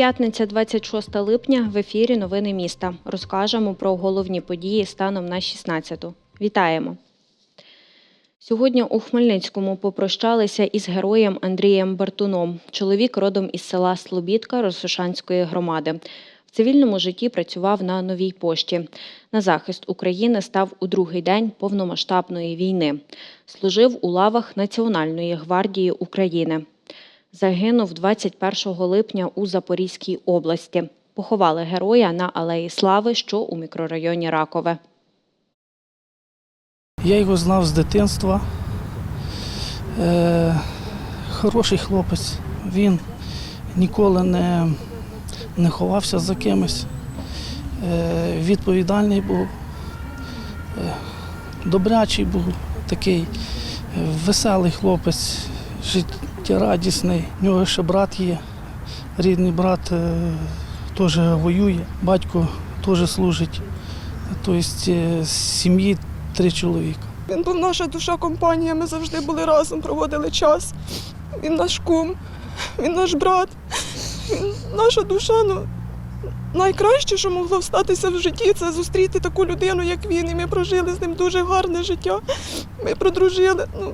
П'ятниця, 26 липня. В ефірі Новини міста. Розкажемо про головні події станом на 16-ту. Вітаємо! Сьогодні у Хмельницькому попрощалися із героєм Андрієм Бартуном. Чоловік родом із села Слобідка Росошанської громади. В цивільному житті працював на новій пошті. На захист України став у другий день повномасштабної війни. Служив у лавах Національної гвардії України. Загинув 21 липня у Запорізькій області. Поховали героя на Алеї Слави, що у мікрорайоні Ракове. Я його знав з дитинства. Е, хороший хлопець. Він ніколи не, не ховався за кимось. Е, відповідальний був, е, добрячий був такий, веселий хлопець, життєрадісний. У нього ще брат є. Рідний брат е, теж воює, батько теж служить. Тобто е, з сім'ї три чоловіка. Він був наша душа компанія, ми завжди були разом, проводили час. Він наш кум, він наш брат, він наша душа. Ну, найкраще, що могло статися в житті, це зустріти таку людину, як він. І ми прожили з ним дуже гарне життя. Ми продружили. Ну,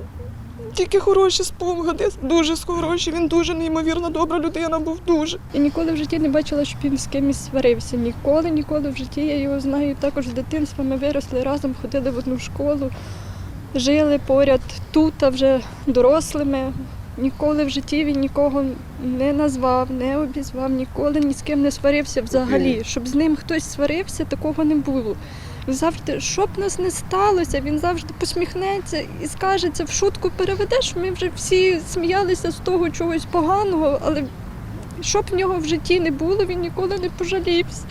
тільки хороші спогади, дуже хороші. Він дуже неймовірно добра людина був дуже. Я ніколи в житті не бачила, щоб він з кимось сварився. Ніколи, ніколи в житті. Я його знаю також з дитинства. Ми виросли разом, ходили в одну школу, жили поряд тут, а вже дорослими. Ніколи в житті він нікого не назвав, не обізвав, ніколи ні з ким не сварився взагалі. Щоб з ним хтось сварився, такого не було. Завжди, що б нас не сталося, він завжди посміхнеться і скаже це в шутку переведеш. Ми вже всі сміялися з того чогось поганого, але що б в нього в житті не було, він ніколи не пожалівся.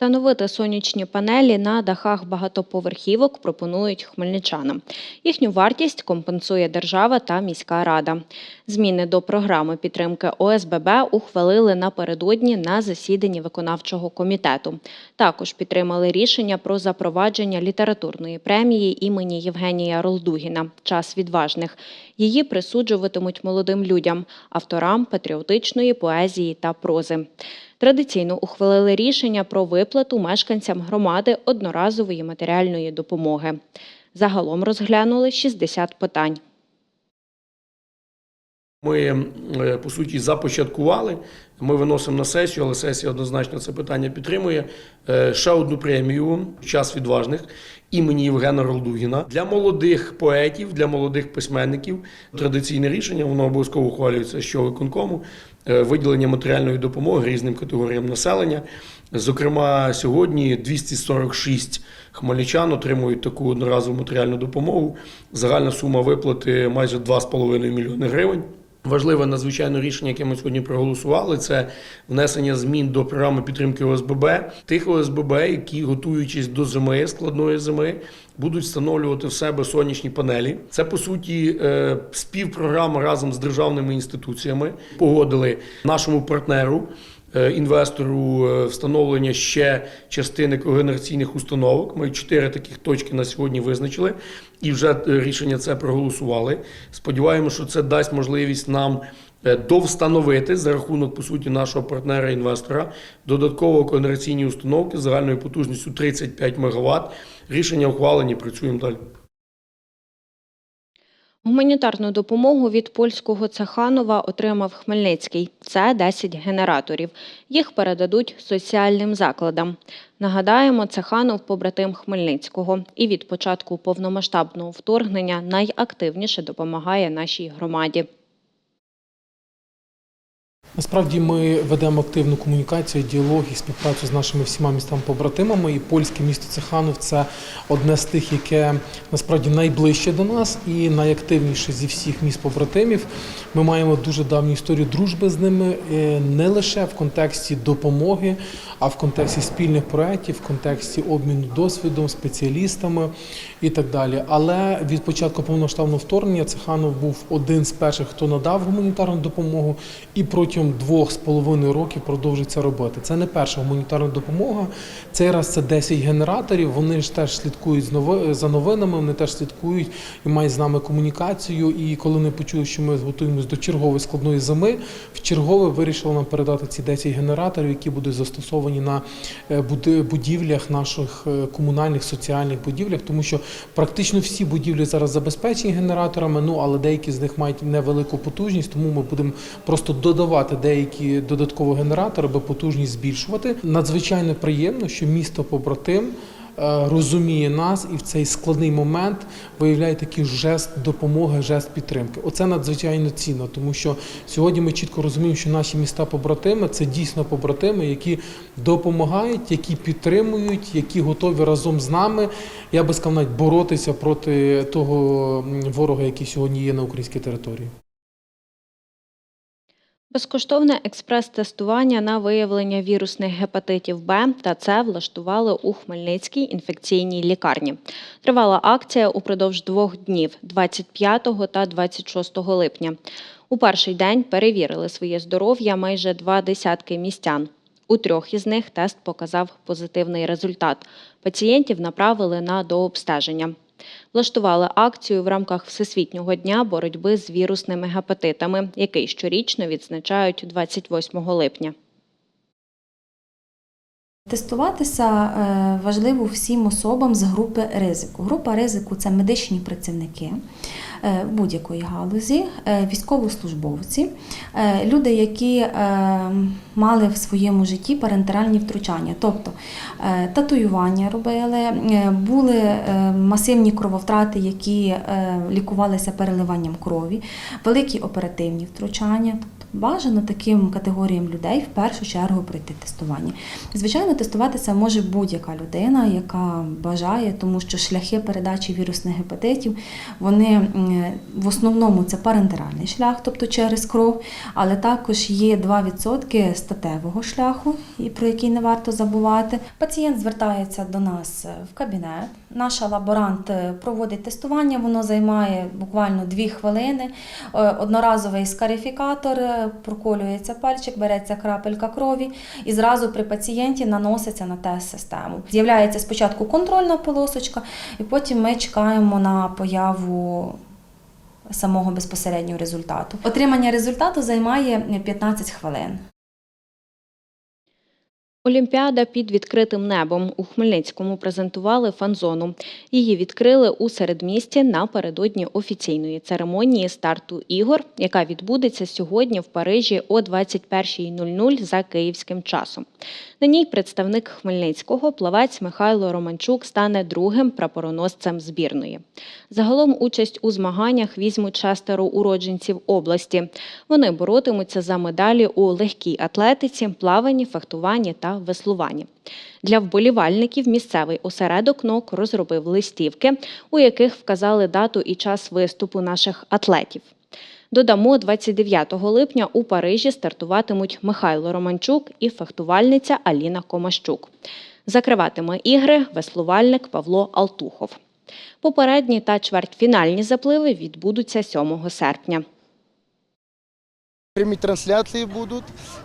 Встановити сонячні панелі на дахах багатоповерхівок пропонують хмельничанам. Їхню вартість компенсує держава та міська рада. Зміни до програми підтримки ОСББ ухвалили напередодні на засіданні виконавчого комітету. Також підтримали рішення про запровадження літературної премії імені Євгенія Ролдугіна Час відважних. Її присуджуватимуть молодим людям, авторам патріотичної поезії та прози. Традиційно ухвалили рішення про виплату мешканцям громади одноразової матеріальної допомоги. Загалом розглянули 60 питань. Ми е, по суті започаткували. Ми виносимо на сесію, але сесія однозначно це питання підтримує. Е, Ще одну премію час відважних імені Євгена Ролдугіна для молодих поетів, для молодих письменників. Традиційне рішення воно обов'язково ухвалюється що виконкому виділення матеріальної допомоги різним категоріям населення. Зокрема, сьогодні 246 хмельничан отримують таку одноразову матеріальну допомогу. Загальна сума виплати майже 2,5 мільйони гривень. Важливе надзвичайно рішення, яке ми сьогодні проголосували, це внесення змін до програми підтримки ОСББ. Тих ОСББ, які готуючись до зими, складної зими, будуть встановлювати в себе сонячні панелі. Це по суті е, співпрограма разом з державними інституціями. Погодили нашому партнеру. Е, Інвестору е, встановлення ще частини когенераційних установок. Ми чотири таких точки на сьогодні визначили і вже е, рішення це проголосували. Сподіваємося, що це дасть можливість нам довстановити за рахунок по суті нашого партнера-інвестора додатково когенераційні установки загальною потужністю 35 МВт. Рішення ухвалені. Працюємо далі. Гуманітарну допомогу від польського Цеханова отримав Хмельницький. Це 10 генераторів. Їх передадуть соціальним закладам. Нагадаємо, Цеханов побратим Хмельницького і від початку повномасштабного вторгнення найактивніше допомагає нашій громаді. Насправді ми ведемо активну комунікацію, діалог і співпрацю з нашими всіма містами-побратимами. І польське місто Цеханов це одне з тих, яке насправді найближче до нас і найактивніше зі всіх міст-побратимів. Ми маємо дуже давню історію дружби з ними е, не лише в контексті допомоги, а в контексті спільних проєктів, в контексті обміну досвідом, спеціалістами і так далі. Але від початку повномасштабного вторгнення Цеханов був один з перших, хто надав гуманітарну допомогу, і протягом протягом двох з половиною років продовжить це робити. Це не перша гуманітарна допомога. Цей раз це 10 генераторів. Вони ж теж слідкують за новинами, вони теж слідкують і мають з нами комунікацію. І коли вони почули, що ми готуємося до чергової складної зими, в чергове вирішили нам передати ці 10 генераторів, які будуть застосовані на е, будівлях наших е, комунальних соціальних будівлях, тому що практично всі будівлі зараз забезпечені генераторами. Ну але деякі з них мають невелику потужність, тому ми будемо просто додавати деякі додаткові генератори, аби потужність збільшувати. Надзвичайно приємно, що місто побратим. е, Розуміє нас і в цей складний момент виявляє такий жест допомоги, жест підтримки. Оце надзвичайно цінно, тому що сьогодні ми чітко розуміємо, що наші міста побратими це дійсно побратими, які допомагають, які підтримують, які готові разом з нами. Я би сказав, навіть боротися проти того ворога, який сьогодні є на українській території. Безкоштовне експрес-тестування на виявлення вірусних гепатитів Б та С влаштували у Хмельницькій інфекційній лікарні. Тривала акція упродовж двох днів 25 та 26 липня. У перший день перевірили своє здоров'я майже два десятки містян. У трьох із них тест показав позитивний результат. Пацієнтів направили на дообстеження. Влаштували акцію в рамках Всесвітнього дня боротьби з вірусними гепатитами, який щорічно відзначають 28 липня. Тестуватися е, важливо всім особам з групи ризику. Група ризику це медичні працівники будь-якої галузі, е, військовослужбовці, е, люди, які е, мали в своєму житті парентеральні втручання, тобто е, татуювання робили, е, були е, масивні крововтрати, які е, лікувалися переливанням крові, великі оперативні втручання. Бажано таким категоріям людей в першу чергу пройти тестування. Звичайно, тестуватися може будь-яка людина, яка бажає, тому що шляхи передачі вірусних гепатитів вони в основному це парентеральний шлях, тобто через кров, але також є 2% статевого шляху, про який не варто забувати. Пацієнт звертається до нас в кабінет. Наша лаборант е, проводить тестування, воно займає буквально 2 хвилини. Е, Одноразовий скарифікатор, е, проколюється пальчик, береться крапелька крові і зразу при пацієнті наноситься на тест-систему. З'являється спочатку контрольна полосочка, і потім ми чекаємо на появу самого безпосереднього результату. Отримання результату займає 15 хвилин. Олімпіада під відкритим небом у Хмельницькому презентували фан-зону. Її відкрили у середмісті напередодні офіційної церемонії старту ігор, яка відбудеться сьогодні в Парижі о 21.00 за київським часом. На ній представник Хмельницького плавець Михайло Романчук стане другим прапороносцем збірної. Загалом участь у змаганнях візьмуть шестеро уродженців області. Вони боротимуться за медалі у легкій атлетиці, плаванні, фехтуванні та веслуванні. Для вболівальників місцевий осередок НОК розробив листівки, у яких вказали дату і час виступу наших атлетів. Додамо, 29 липня у Парижі стартуватимуть Михайло Романчук і фехтувальниця Аліна Комащук. Закриватиме ігри веслувальник Павло Алтухов. Попередні та чвертьфінальні запливи відбудуться 7 серпня. Прямі трансляції будуть.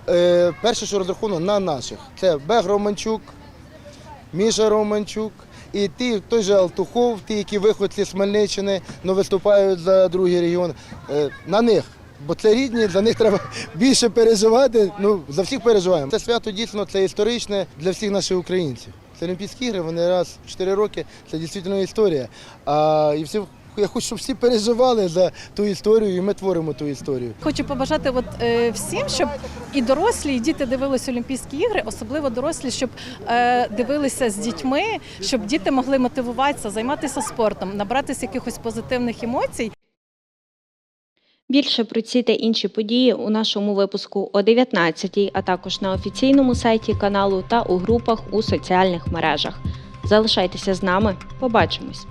Е, перше, що розраховано на наших. Це Бег Романчук, Міша Романчук і ті, той же Алтухов, ті, які виходці з Хмельниччини, але виступають за другий регіон. Е, на них. Бо це рідні, за них треба більше переживати. Ну, за всіх переживаємо. Це свято дійсно це історичне для всіх наших українців. Це Олімпійські ігри, вони раз в 4 роки, це дійсно історія. А, і всі, я хочу, щоб всі переживали за ту історію, і ми творимо ту історію. Хочу побажати от, е, всім, щоб і дорослі, і діти дивилися Олімпійські ігри, особливо дорослі, щоб е, дивилися з дітьми, щоб діти могли мотивуватися, займатися спортом, набратися якихось позитивних емоцій. Більше про ці та інші події у нашому випуску о 19 а також на офіційному сайті каналу та у групах у соціальних мережах. Залишайтеся з нами, побачимось!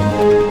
Thank you.